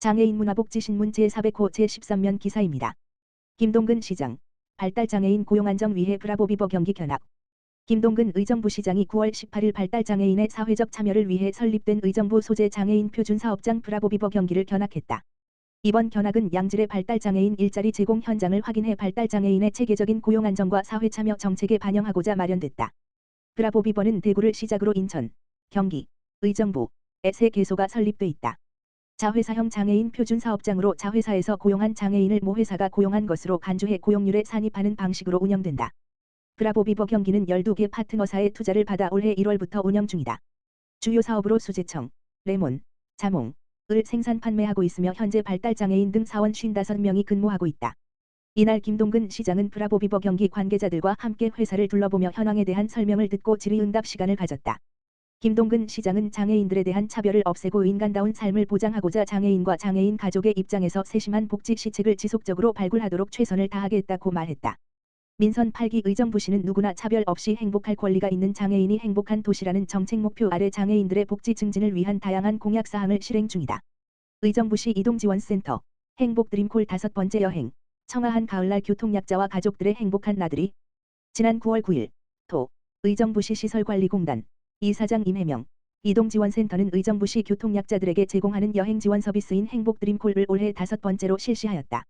장애인 문화복지신문 제400호 제13면 기사입니다. 김동근 시장, 발달장애인 고용안정 위해 브라보비버 경기 견학. 김동근 의정부 시장이 9월 18일 발달장애인의 사회적 참여를 위해 설립된 의정부 소재 장애인 표준 사업장 브라보비버 경기를 견학했다. 이번 견학은 양질의 발달장애인 일자리 제공 현장을 확인해 발달장애인의 체계적인 고용안정과 사회 참여 정책에 반영하고자 마련됐다. 브라보비버는 대구를 시작으로 인천, 경기, 의정부, 에세 개소가 설립돼 있다. 자회사형 장애인 표준 사업장으로 자회사에서 고용한 장애인을 모 회사가 고용한 것으로 간주해 고용률에 산입하는 방식으로 운영된다. 브라보비버 경기는 12개 파트너사의 투자를 받아 올해 1월부터 운영 중이다. 주요 사업으로 수제청, 레몬, 자몽, 을 생산 판매하고 있으며 현재 발달장애인 등 사원 55명이 근무하고 있다. 이날 김동근 시장은 브라보비버 경기 관계자들과 함께 회사를 둘러보며 현황에 대한 설명을 듣고 질의응답 시간을 가졌다. 김동근 시장은 장애인들에 대한 차별을 없애고 인간다운 삶을 보장하고자 장애인과 장애인 가족의 입장에서 세심한 복지 시책을 지속적으로 발굴하도록 최선을 다하겠다고 말했다. 민선 8기 의정부시는 누구나 차별 없이 행복할 권리가 있는 장애인이 행복한 도시라는 정책 목표 아래 장애인들의 복지 증진을 위한 다양한 공약 사항을 실행 중이다. 의정부시 이동지원센터 행복드림콜 다섯 번째 여행 청아한 가을날 교통약자와 가족들의 행복한 나들이 지난 9월 9일 도 의정부시 시설관리공단 이사장 임혜명 이동지원센터는 의정부시 교통약자들에게 제공하는 여행 지원 서비스인 행복드림콜을 올해 다섯 번째로 실시하였다.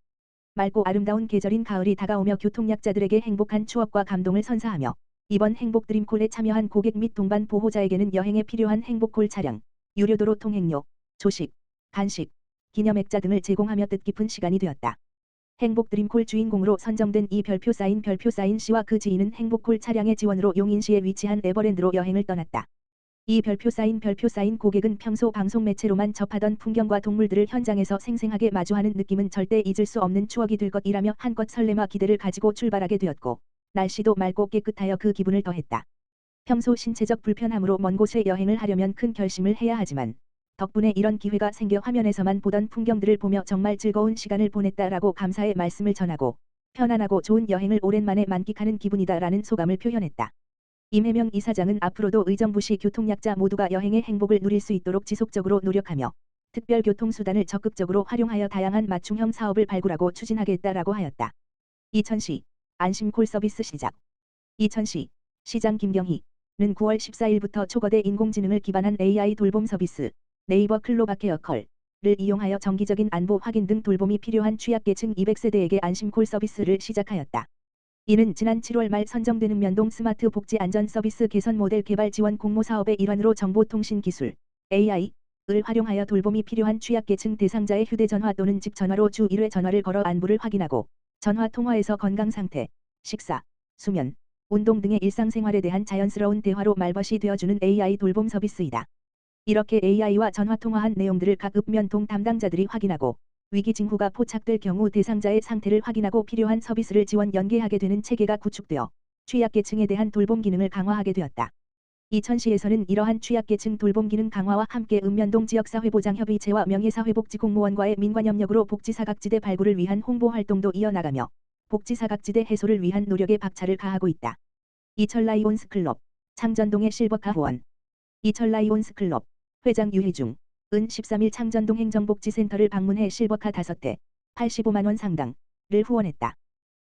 맑고 아름다운 계절인 가을이 다가오며 교통약자들에게 행복한 추억과 감동을 선사하며 이번 행복드림콜에 참여한 고객 및 동반 보호자에게는 여행에 필요한 행복콜 차량, 유료도로 통행료, 조식, 간식, 기념액자 등을 제공하며 뜻깊은 시간이 되었다. 행복 드림콜 주인공으로 선정된 이 별표 사인 별표 사인 씨와 그 지인은 행복콜 차량의 지원으로 용인시에 위치한 에버랜드로 여행을 떠났다. 이 별표 사인 별표 사인 고객은 평소 방송 매체로만 접하던 풍경과 동물들을 현장에서 생생하게 마주하는 느낌은 절대 잊을 수 없는 추억이 될 것이라며 한껏 설렘과 기대를 가지고 출발하게 되었고 날씨도 맑고 깨끗하여 그 기분을 더했다. 평소 신체적 불편함으로 먼 곳에 여행을 하려면 큰 결심을 해야 하지만 덕분에 이런 기회가 생겨 화면에서만 보던 풍경들을 보며 정말 즐거운 시간을 보냈다라고 감사의 말씀을 전하고 편안하고 좋은 여행을 오랜만에 만끽하는 기분이다라는 소감을 표현했다. 임혜명 이사장은 앞으로도 의정부시 교통약자 모두가 여행의 행복을 누릴 수 있도록 지속적으로 노력하며 특별 교통수단을 적극적으로 활용하여 다양한 맞춤형 사업을 발굴하고 추진하겠다라고 하였다. 이천시 안심콜 서비스 시작 이천시 시장 김경희는 9월 14일부터 초거대 인공지능을 기반한 AI 돌봄 서비스 네이버 클로바케어 컬을 이용하여 정기적인 안보 확인 등 돌봄이 필요한 취약계층 200세대에게 안심콜 서비스를 시작하였다. 이는 지난 7월 말 선정되는 면동 스마트 복지 안전 서비스 개선 모델 개발 지원 공모 사업의 일환으로 정보통신 기술 AI을 활용하여 돌봄이 필요한 취약계층 대상자의 휴대전화 또는 집 전화로 주 1회 전화를 걸어 안부를 확인하고 전화 통화에서 건강 상태, 식사, 수면, 운동 등의 일상생활에 대한 자연스러운 대화로 말벗이 되어주는 AI 돌봄 서비스이다. 이렇게 AI와 전화통화한 내용들을 각 읍면동 담당자들이 확인하고 위기 징후가 포착될 경우 대상자의 상태를 확인하고 필요한 서비스를 지원 연계하게 되는 체계가 구축되어 취약계층에 대한 돌봄 기능을 강화하게 되었다. 이천시에서는 이러한 취약계층 돌봄 기능 강화와 함께 읍면동 지역사회보장협의체와 명예사회복지공무원과의 민관협력으로 복지사각지대 발굴을 위한 홍보 활동도 이어나가며 복지사각지대 해소를 위한 노력에 박차를 가하고 있다. 이철라이온스클럽 창전동의 실버카 후원 이철라이온스 클럽 회장 유혜중 은 13일 창전동 행정복지센터를 방문해 실버카 5대 85만원 상당을 후원했다.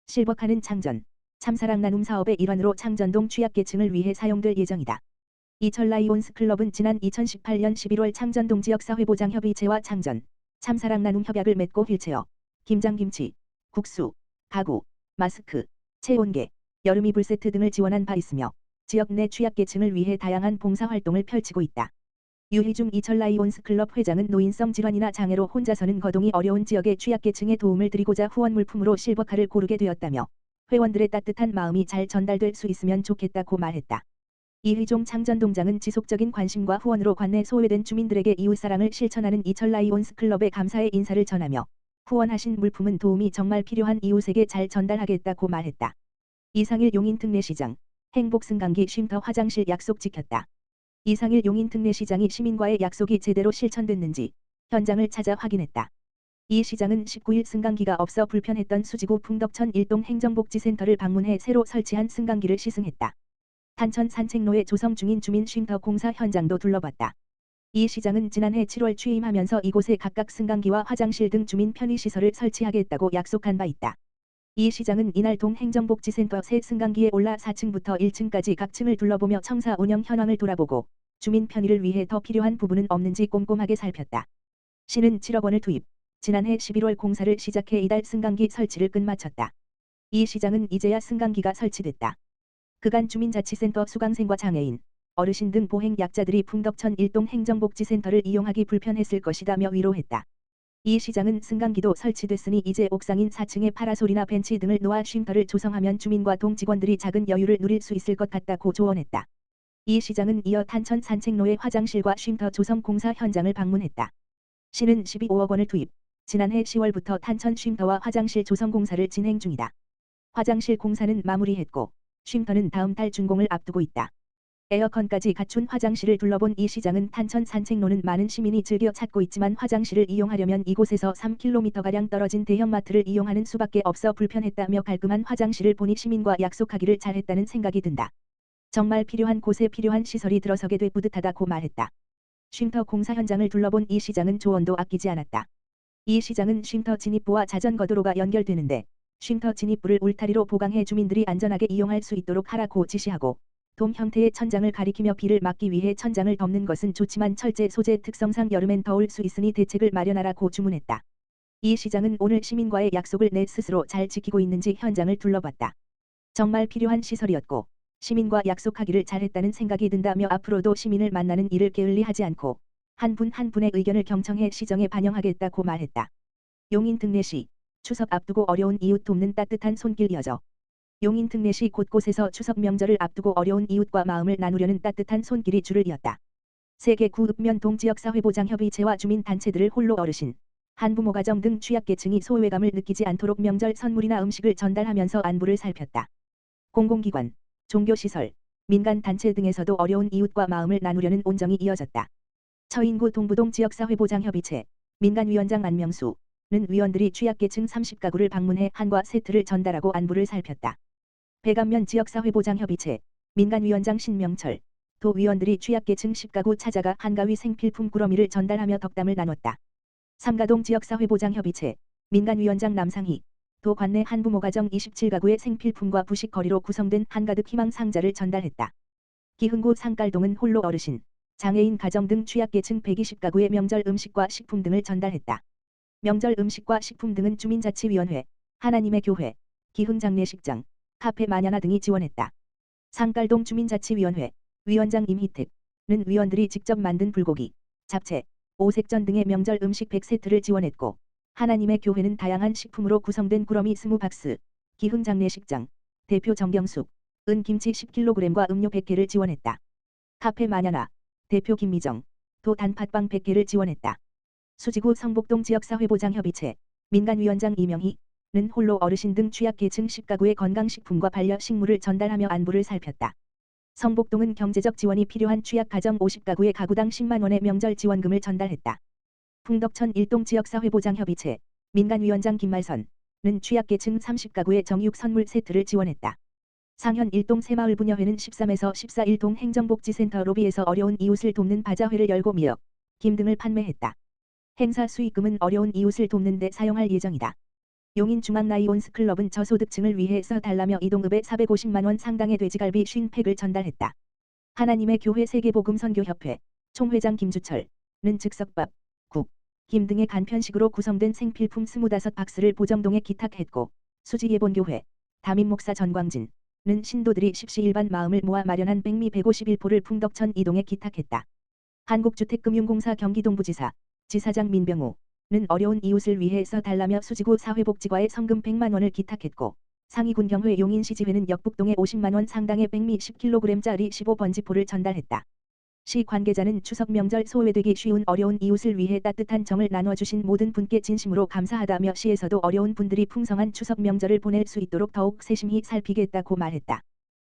실버카는 창전, 참사랑 나눔 사업의 일환으로 창전동 취약계층을 위해 사용될 예정이다. 이철 라이온스 클럽은 지난 2018년 11월 창전동 지역사회보장협의체와 창전, 참사랑 나눔 협약을 맺고 휠체어, 김장김치, 국수, 가구, 마스크, 체온계, 여름이불 세트 등을 지원한 바 있으며 지역 내 취약계층을 위해 다양한 봉사활동을 펼치고 있다. 유희중 이철라이온스 클럽 회장은 노인성 질환이나 장애로 혼자서는 거동이 어려운 지역의 취약계층에 도움을 드리고자 후원 물품으로 실버카를 고르게 되었다며 회원들의 따뜻한 마음이 잘 전달될 수 있으면 좋겠다고 말했다. 이희종 창전동장은 지속적인 관심과 후원으로 관내 소외된 주민들에게 이웃사랑을 실천하는 이철라이온스 클럽에 감사의 인사를 전하며 후원하신 물품은 도움이 정말 필요한 이웃에게 잘 전달하겠다고 말했다. 이상일 용인 특례시장 행복승강기 쉼터 화장실 약속 지켰다. 이상일 용인 특례시장이 시민과의 약속이 제대로 실천됐는지 현장을 찾아 확인했다. 이 시장은 19일 승강기가 없어 불편했던 수지구 풍덕천 일동 행정복지센터를 방문해 새로 설치한 승강기를 시승했다. 탄천 산책로에 조성 중인 주민 쉼터 공사 현장도 둘러봤다. 이 시장은 지난해 7월 취임하면서 이곳에 각각 승강기와 화장실 등 주민 편의시설을 설치하겠다고 약속한 바 있다. 이 시장은 이날 동행정복지센터 새 승강기에 올라 4층부터 1층까지 각 층을 둘러보며 청사 운영 현황을 돌아보고 주민 편의를 위해 더 필요한 부분은 없는지 꼼꼼하게 살폈다. 시는 7억 원을 투입, 지난해 11월 공사를 시작해 이달 승강기 설치를 끝마쳤다. 이 시장은 이제야 승강기가 설치됐다. 그간 주민자치센터 수강생과 장애인, 어르신 등 보행 약자들이 풍덕천 일동 행정복지센터를 이용하기 불편했을 것이다며 위로했다. 이 시장은 승강기도 설치됐으니 이제 옥상인 4층에 파라솔이나 벤치 등을 놓아 쉼터를 조성하면 주민과 동 직원들이 작은 여유를 누릴 수 있을 것 같다고 조언했다. 이 시장은 이어 탄천 산책로의 화장실과 쉼터 조성 공사 현장을 방문했다. 시는 12억 원을 투입, 지난해 10월부터 탄천 쉼터와 화장실 조성 공사를 진행 중이다. 화장실 공사는 마무리했고 쉼터는 다음 달 준공을 앞두고 있다. 에어컨까지 갖춘 화장실을 둘러본 이 시장은 탄천 산책로는 많은 시민이 즐겨 찾고 있지만 화장실을 이용하려면 이곳에서 3km가량 떨어진 대형마트를 이용하는 수밖에 없어 불편했다며 깔끔한 화장실을 보니 시민과 약속하기를 잘했다는 생각이 든다. 정말 필요한 곳에 필요한 시설이 들어서게 돼 뿌듯하다고 말했다. 쉼터 공사 현장을 둘러본 이 시장은 조언도 아끼지 않았다. 이 시장은 쉼터 진입부와 자전거 도로가 연결되는데 쉼터 진입부를 울타리로 보강해 주민들이 안전하게 이용할 수 있도록 하라고 지시하고 돔 형태의 천장을 가리키며 비를 막기 위해 천장을 덮는 것은 좋지만 철제 소재 특성상 여름엔 더울 수 있으니 대책을 마련하라고 주문했다. 이 시장은 오늘 시민과의 약속을 내 스스로 잘 지키고 있는지 현장을 둘러봤다. 정말 필요한 시설이었고 시민과 약속하기를 잘했다는 생각이 든다며 앞으로도 시민을 만나는 일을 게을리하지 않고 한 분한 분의 의견을 경청해 시정에 반영하겠다고 말했다. 용인 등내시 추석 앞두고 어려운 이웃 돕는 따뜻한 손길 이어져 용인 특례시 곳곳에서 추석 명절을 앞두고 어려운 이웃과 마음을 나누려는 따뜻한 손길이 줄을 이었다. 세계 구 읍면 동 지역사회보장협의체와 주민단체들을 홀로 어르신, 한부모 가정 등 취약계층이 소외감을 느끼지 않도록 명절 선물이나 음식을 전달하면서 안부를 살폈다. 공공기관, 종교시설, 민간단체 등에서도 어려운 이웃과 마음을 나누려는 온정이 이어졌다. 처인구 동부동 지역사회보장협의체, 민간위원장 안명수 는 위원들이 취약계층 30가구를 방문해 한과 세트를 전달하고 안부를 살폈다. 배감면 지역사회보장협의체, 민간위원장 신명철, 도위원들이 취약계층 10가구 찾아가 한가위 생필품 꾸러미를 전달하며 덕담을 나눴다. 삼가동 지역사회보장협의체, 민간위원장 남상희, 도 관내 한부모 가정 27가구의 생필품과 부식거리로 구성된 한가득 희망 상자를 전달했다. 기흥구 상깔동은 홀로 어르신, 장애인 가정 등 취약계층 120가구의 명절 음식과 식품 등을 전달했다. 명절 음식과 식품 등은 주민자치위원회, 하나님의 교회, 기흥장례식장, 카페 마녀나 등이 지원했다. 상깔동 주민자치위원회 위원장 임희택는 위원들이 직접 만든 불고기, 잡채, 오색전 등의 명절 음식 100세트를 지원했고 하나님의 교회는 다양한 식품으로 구성된 구러미 20박스, 기흥 장례식장, 대표 정경숙, 은 김치 10kg과 음료 100개를 지원했다. 카페 마녀나, 대표 김미정, 도 단팥빵 100개를 지원했다. 수지구 성북동 지역사회보장협의체, 민간위원장 이명희, 는 홀로 어르신 등 취약계층 10가구의 건강식품과 반려식물을 전달하며 안부를 살폈다. 성북동은 경제적 지원이 필요한 취약가정 50가구의 가구당 10만원의 명절 지원금을 전달했다. 풍덕천 일동 지역사회보장협의체 민간위원장 김말선는 취약계층 30가구의 정육 선물 세트를 지원했다. 상현 일동 새마을 분여회는 13에서 14일동 행정복지센터 로비에서 어려운 이웃을 돕는 바자회를 열고 미역, 김 등을 판매했다. 행사 수익금은 어려운 이웃을 돕는 데 사용할 예정이다. 용인 중앙라이온스 클럽은 저소득층을 위해 써달라며 이동읍에 450만원 상당의 돼지갈비 50팩을 전달했다. 하나님의 교회 세계복음선교협회 총회장 김주철은 즉석밥, 국, 김 등의 간편식으로 구성된 생필품 25박스를 보정동에 기탁했고 수지예본교회 담임목사 전광진은 신도들이 십시일반 마음을 모아 마련한 백미 151포를 풍덕천 이동에 기탁했다. 한국주택금융공사 경기동부지사 지사장 민병우 는 어려운 이웃을 위해 써달라며 수지구 사회복지과에 성금 100만 원을 기탁했고 상위군경회 용인시지회는 역북동에 50만 원 상당의 백미 10kg짜리 15번지포를 전달했다. 시 관계자는 추석 명절 소외되기 쉬운 어려운 이웃을 위해 따뜻한 정을 나눠주신 모든 분께 진심으로 감사하다며 시에서도 어려운 분들이 풍성한 추석 명절을 보낼 수 있도록 더욱 세심히 살피겠다고 말했다.